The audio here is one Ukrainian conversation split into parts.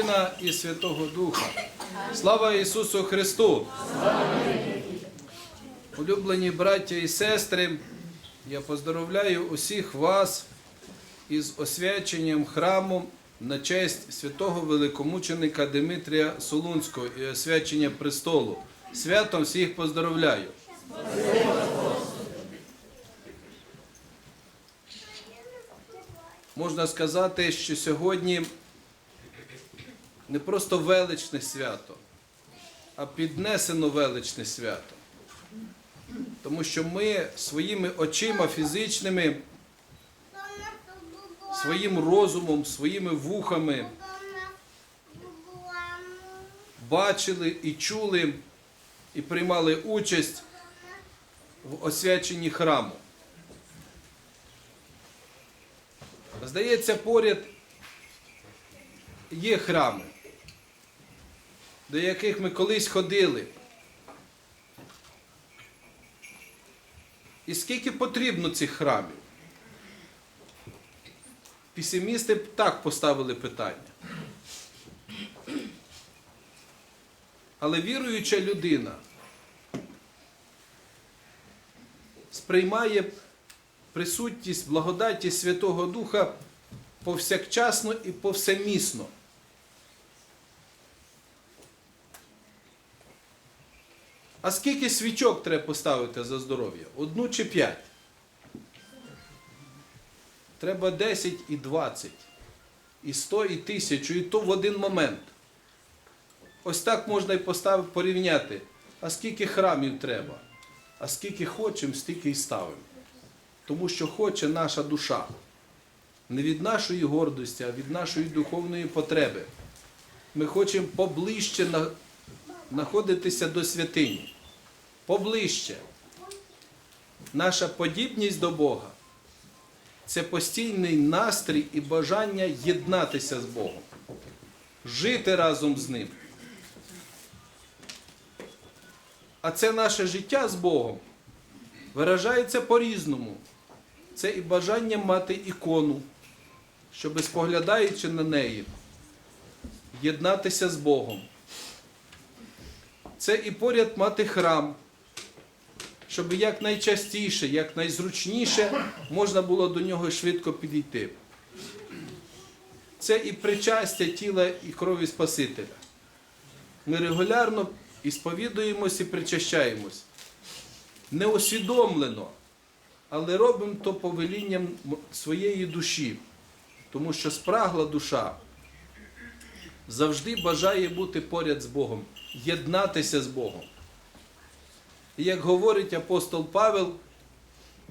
Сина і Святого Духа. Слава Ісусу Христу! Улюблені браття і сестри, я поздоровляю усіх вас із освяченням храму на честь святого великомученика Димитрія Солунського і освячення престолу. Святом всіх поздоровляю. Можна сказати, що сьогодні не просто величне свято, а піднесено величне свято. Тому що ми своїми очима фізичними, своїм розумом, своїми вухами бачили і чули, і приймали участь в освяченні храму. Здається, поряд є храми, до яких ми колись ходили. І скільки потрібно цих храмів? Песимісти б так поставили питання. Але віруюча людина сприймає присутність благодаті Святого Духа повсякчасно і повсемісно. А скільки свічок треба поставити за здоров'я? Одну чи п'ять? Треба 10 і 20, і 100, і 1000, і то в один момент. Ось так можна і поставити, порівняти. А скільки храмів треба? А скільки хочемо, стільки і ставимо. Тому що хоче наша душа. Не від нашої гордості, а від нашої духовної потреби. Ми хочемо поближче знаходитися до святині. Поближче. Наша подібність до Бога це постійний настрій і бажання єднатися з Богом, жити разом з Ним. А це наше життя з Богом виражається по-різному. Це і бажання мати ікону, щоб споглядаючи на неї, єднатися з Богом. Це і поряд мати храм, щоб якнайчастіше, якнайзручніше можна було до нього швидко підійти. Це і причастя тіла і крові Спасителя. Ми регулярно і сповідуємось і причащаємось. Неосвідомлено, але робимо то повелінням своєї душі, тому що спрагла душа завжди бажає бути поряд з Богом, єднатися з Богом. І як говорить апостол Павел,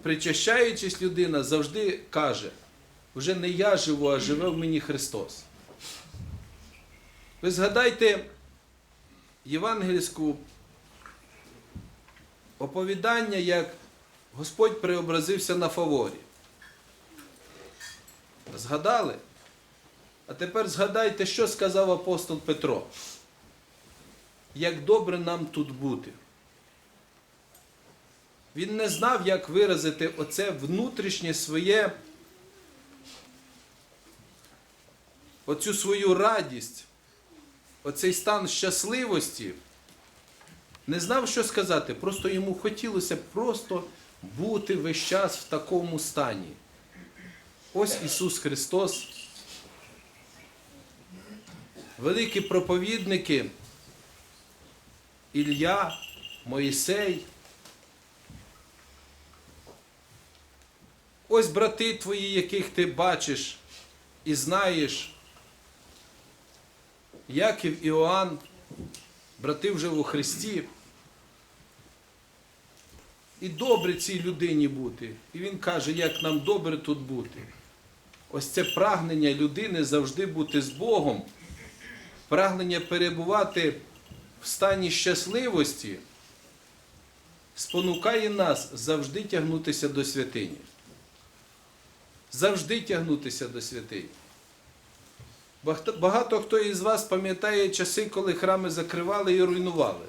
причащаючись людина, завжди каже, вже не я живу, а живе в мені Христос. Ви згадайте євангельську оповідання, як Господь преобразився на фаворі. Згадали? А тепер згадайте, що сказав апостол Петро. Як добре нам тут бути. Він не знав, як виразити оце внутрішнє своє, оцю свою радість, оцей стан щасливості. Не знав, що сказати, просто йому хотілося просто бути весь час в такому стані. Ось Ісус Христос, великі проповідники, Ілля, Моїсей. Ось брати твої, яких ти бачиш і знаєш, Яків Іоанн, брати вже у Христі. І добре цій людині бути. І він каже, як нам добре тут бути. Ось це прагнення людини завжди бути з Богом, прагнення перебувати в стані щасливості, спонукає нас завжди тягнутися до святині. Завжди тягнутися до святині. Багато- хто із вас пам'ятає часи, коли храми закривали і руйнували.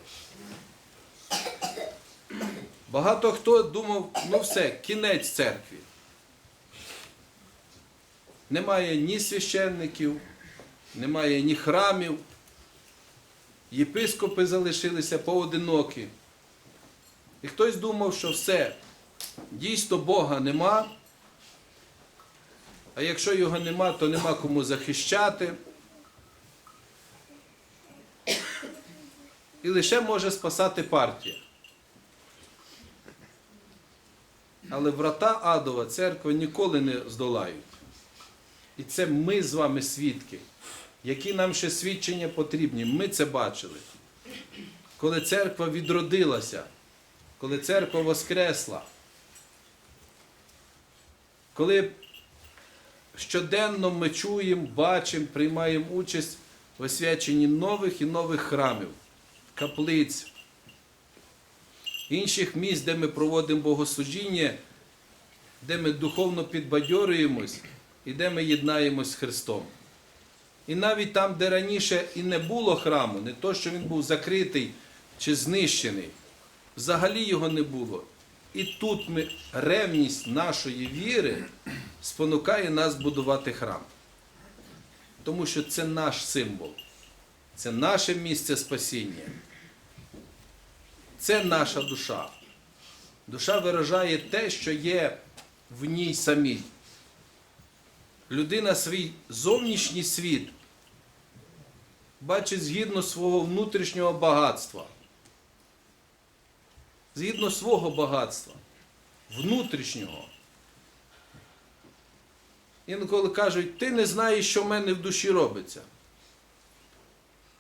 Багато хто думав, ну все, кінець церкві. Немає ні священників, немає ні храмів, єпископи залишилися поодинокі. І хтось думав, що все, дійсно Бога нема, а якщо його нема, то нема кому захищати. І лише може спасати партія. Але врата Адова церкви ніколи не здолають. І це ми з вами свідки. Які нам ще свідчення потрібні? Ми це бачили. Коли церква відродилася, коли церква воскресла, коли щоденно ми чуємо, бачимо, приймаємо участь в освяченні нових і нових храмів, каплиць, інших місць, де ми проводимо богослужіння, де ми духовно підбадьорюємось і де ми єднаємось з Христом. І навіть там, де раніше і не було храму, не то, що він був закритий чи знищений, взагалі його не було. І тут ми, ревність нашої віри спонукає нас будувати храм. Тому що це наш символ, це наше місце спасіння, це наша душа. Душа виражає те, що є в ній самій. Людина свій зовнішній світ бачить згідно свого внутрішнього багатства. Згідно свого багатства, внутрішнього. Інколи кажуть, ти не знаєш, що в мене в душі робиться.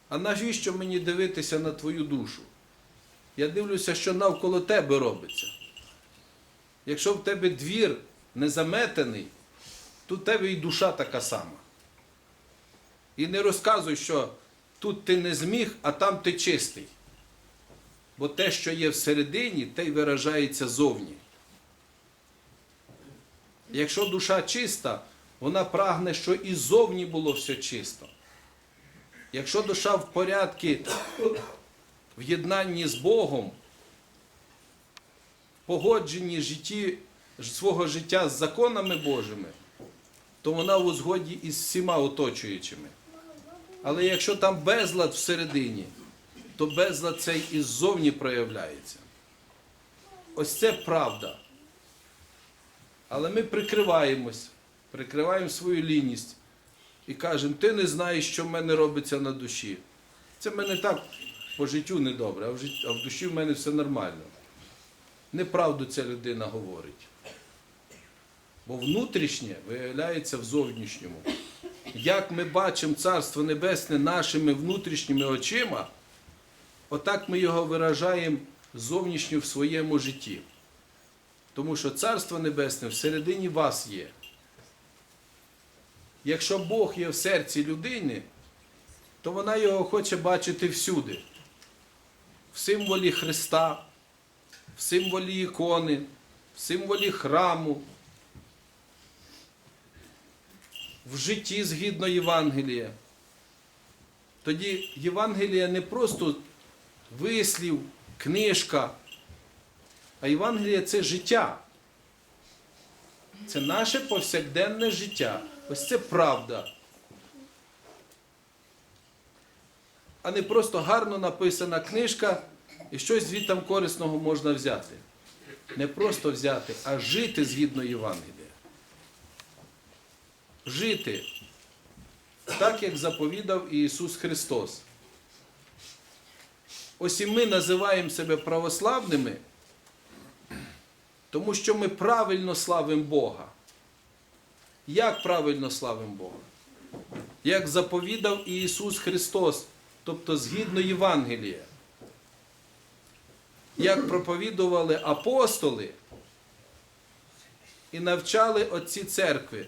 А навіщо мені дивитися на твою душу? Я дивлюся, що навколо тебе робиться. Якщо в тебе двір не заметений, то в тебе і душа така сама. І не розказуй, що тут ти не зміг, а там ти чистий. Бо те, що є всередині, те й виражається зовні. Якщо душа чиста, вона прагне, що і зовні було все чисто. Якщо душа в порядку, в єднанні з Богом, в погодженні житті, свого життя з законами Божими, то вона в узгоді із всіма оточуючими. Але якщо там безлад всередині, то безлад цей і ззовні проявляється. Ось це правда. Але ми прикриваємось, прикриваємо свою лінність і кажемо, ти не знаєш, що в мене робиться на душі. Це в мене так по життю недобре, а в, жит... а в душі в мене все нормально. Неправду ця людина говорить. Бо внутрішнє виявляється в зовнішньому. Як ми бачимо Царство Небесне нашими внутрішніми очима, отак ми його виражаємо зовнішньо в своєму житті. Тому що Царство Небесне всередині вас є. Якщо Бог є в серці людини, то вона його хоче бачити всюди. В символі Христа, в символі ікони, в символі храму, в житті згідно Євангелія. Тоді Євангелія не просто вислів, книжка, а Євангелія це життя. Це наше повсякденне життя. Ось це правда. А не просто гарно написана книжка і щось звідтам корисного можна взяти. Не просто взяти, а жити згідно Євангелія. Жити так, як заповідав Ісус Христос. Ось і ми називаємо себе православними, тому що ми правильно славимо Бога. Як правильно славимо Бога? Як заповідав Ісус Христос, тобто згідно Євангелія. Як проповідували апостоли і навчали отці церкви,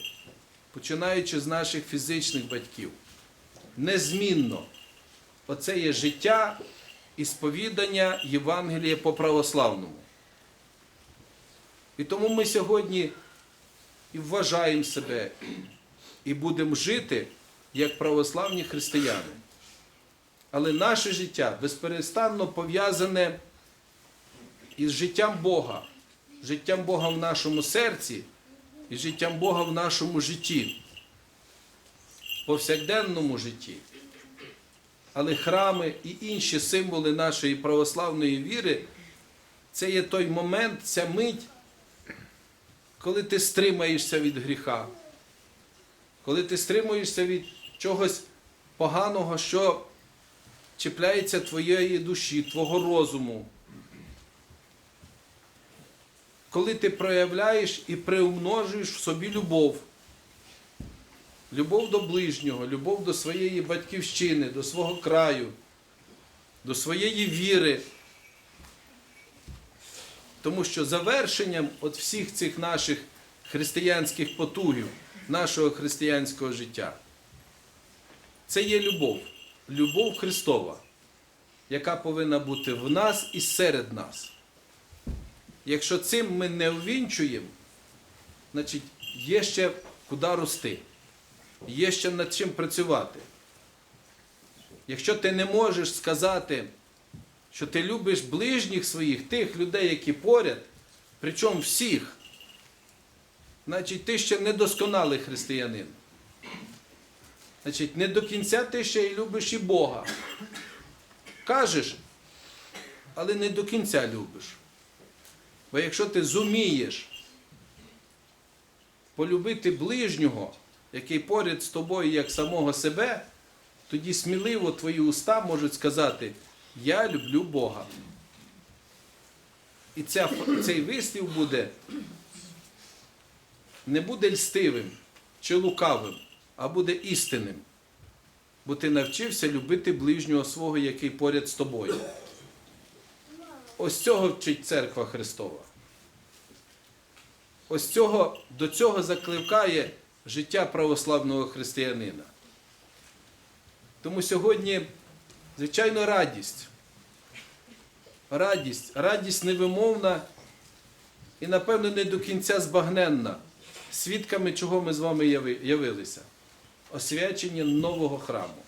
починаючи з наших фізичних батьків. Незмінно. Оце є життя і сповідання Євангелія по православному. І тому ми сьогодні і вважаємо себе, і будемо жити як православні християни. Але наше життя безперестанно пов'язане із життям Бога, життям Бога в нашому серці і життям Бога в нашому житті. повсякденному житті. Але храми і інші символи нашої православної віри це є той момент, ця мить, коли ти стримаєшся від гріха, коли ти стримуєшся від чогось поганого, що чіпляється твоєї душі, твого розуму. Коли ти проявляєш і приумножуєш в собі любов. Любов до ближнього, любов до своєї батьківщини, до свого краю, до своєї віри. Тому що завершенням от всіх цих наших християнських потугів, нашого християнського життя, це є любов, любов Христова, яка повинна бути в нас і серед нас. Якщо цим ми не увінчуємо, значить є ще куди рости, є ще над чим працювати. Якщо ти не можеш сказати, що ти любиш ближніх своїх, тих людей, які поряд, причому всіх, значить ти ще недосконалий християнин. Значить, не до кінця ти ще й любиш і Бога. Кажеш, але не до кінця любиш. Бо якщо ти зумієш полюбити ближнього, який поряд з тобою як самого себе, тоді сміливо твої уста можуть сказати Я люблю Бога. І ця, цей вислів буде не буде льстивим чи лукавим, а буде істинним. Бо ти навчився любити ближнього свого, який поряд з тобою. Ось цього вчить церква Христова. Ось цього, до цього закликає життя православного християнина. Тому сьогодні, звичайно, радість. Радість, радість невимовна і, напевно, не до кінця збагненна, свідками чого ми з вами явилися. Освячення нового храму,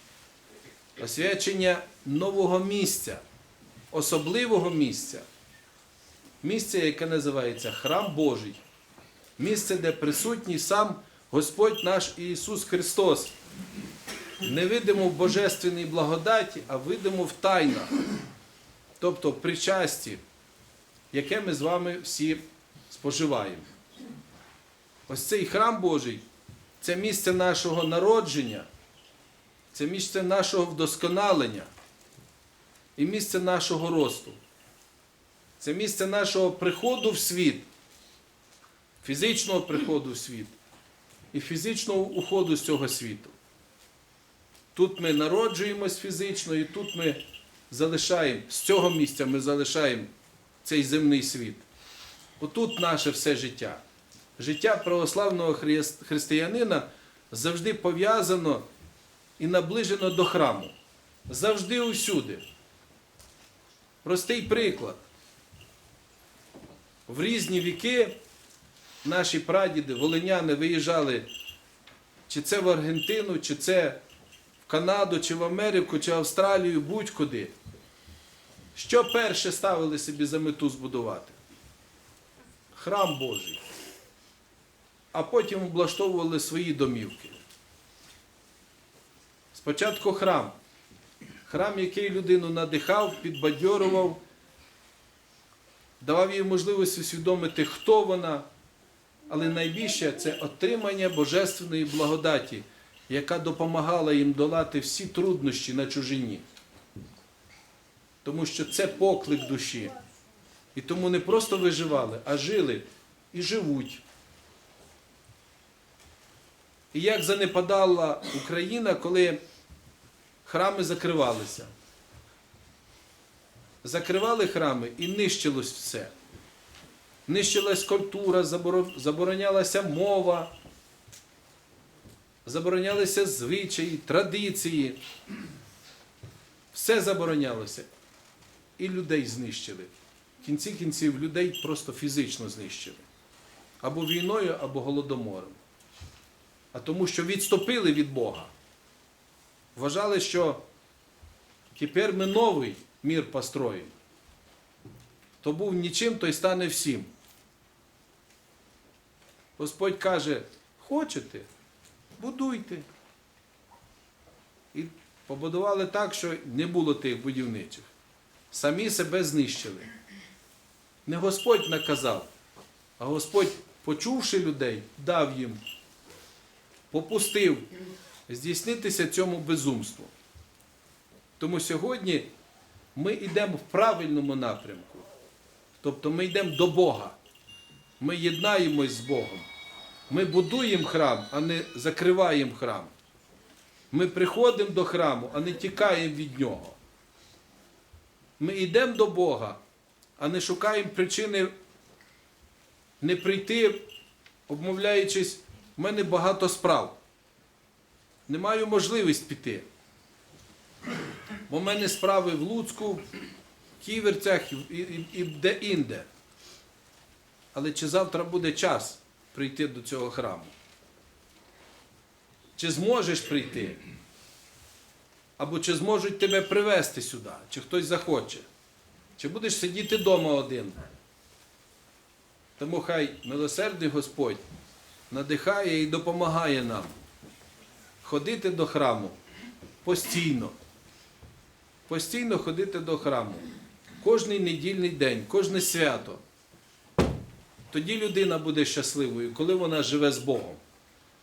освячення нового місця, особливого місця, місця, яке називається Храм Божий, місце, де присутній сам Господь наш Ісус Христос. Не видимо в божественній благодаті, а видимо в тайнах, тобто в причасті, яке ми з вами всі споживаємо. Ось цей храм Божий це місце нашого народження, це місце нашого вдосконалення і місце нашого росту. Це місце нашого приходу в світ, фізичного приходу в світ і фізичного уходу з цього світу. Тут ми народжуємось фізично, і тут ми залишаємо, з цього місця ми залишаємо цей земний світ. Отут наше все життя. Життя православного християнина завжди пов'язано і наближено до храму. Завжди усюди. Простий приклад. В різні віки наші прадіди, волиняни виїжджали чи це в Аргентину, чи це в Канаду, чи в Америку, чи Австралію, будь-куди. Що перше ставили собі за мету збудувати? Храм Божий. А потім облаштовували свої домівки. Спочатку храм. Храм, який людину надихав, підбадьорував, давав їй можливість усвідомити, хто вона, але найбільше це отримання божественної благодаті, яка допомагала їм долати всі труднощі на чужині. Тому що це поклик душі. І тому не просто виживали, а жили і живуть. І як занепадала Україна, коли храми закривалися. Закривали храми і нищилось все. Нищилась культура, заборонялася мова, заборонялися звичаї, традиції. Все заборонялося. І людей знищили. В кінці кінців людей просто фізично знищили. Або війною, або голодомором. А тому, що відступили від Бога. Вважали, що тепер ми новий мір построїмо. То був нічим, то й стане всім. Господь каже, хочете, будуйте. і побудували так, що не було тих будівничих. Самі себе знищили. Не Господь наказав, а Господь, почувши людей, дав їм, попустив здійснитися цьому безумству. Тому сьогодні ми йдемо в правильному напрямку. Тобто ми йдемо до Бога. Ми єднаємось з Богом. Ми будуємо храм, а не закриваємо храм. Ми приходимо до храму, а не тікаємо від нього. Ми йдемо до Бога, а не шукаємо причини не прийти, обмовляючись, в мене багато справ. Не маю можливість піти. Бо в мене справи в Луцьку, в Ківерцях і, і, і де-інде. Але чи завтра буде час прийти до цього храму? Чи зможеш прийти? Або чи зможуть тебе привезти сюди, чи хтось захоче? Чи будеш сидіти вдома один? Тому хай милосердний Господь надихає і допомагає нам ходити до храму постійно. Постійно ходити до храму. Кожний недільний день, кожне свято. Тоді людина буде щасливою, коли вона живе з Богом.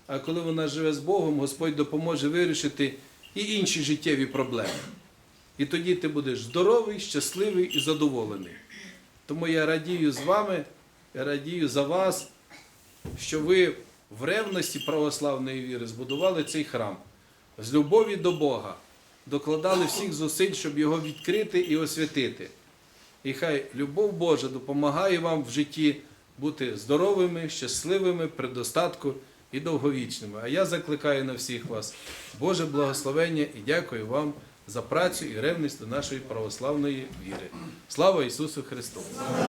А коли вона живе з Богом, Господь допоможе вирішити і інші життєві проблеми. І тоді ти будеш здоровий, щасливий і задоволений. Тому я радію з вами, я радію за вас, що ви в ревності православної віри збудували цей храм з любові до Бога, докладали всіх зусиль, щоб його відкрити і освятити. І хай любов Божа допомагає вам в житті бути здоровими, щасливими, при достатку і довговічними. А я закликаю на всіх вас Боже благословення і дякую вам за працю і ревність до нашої православної віри. Слава Ісусу Христу!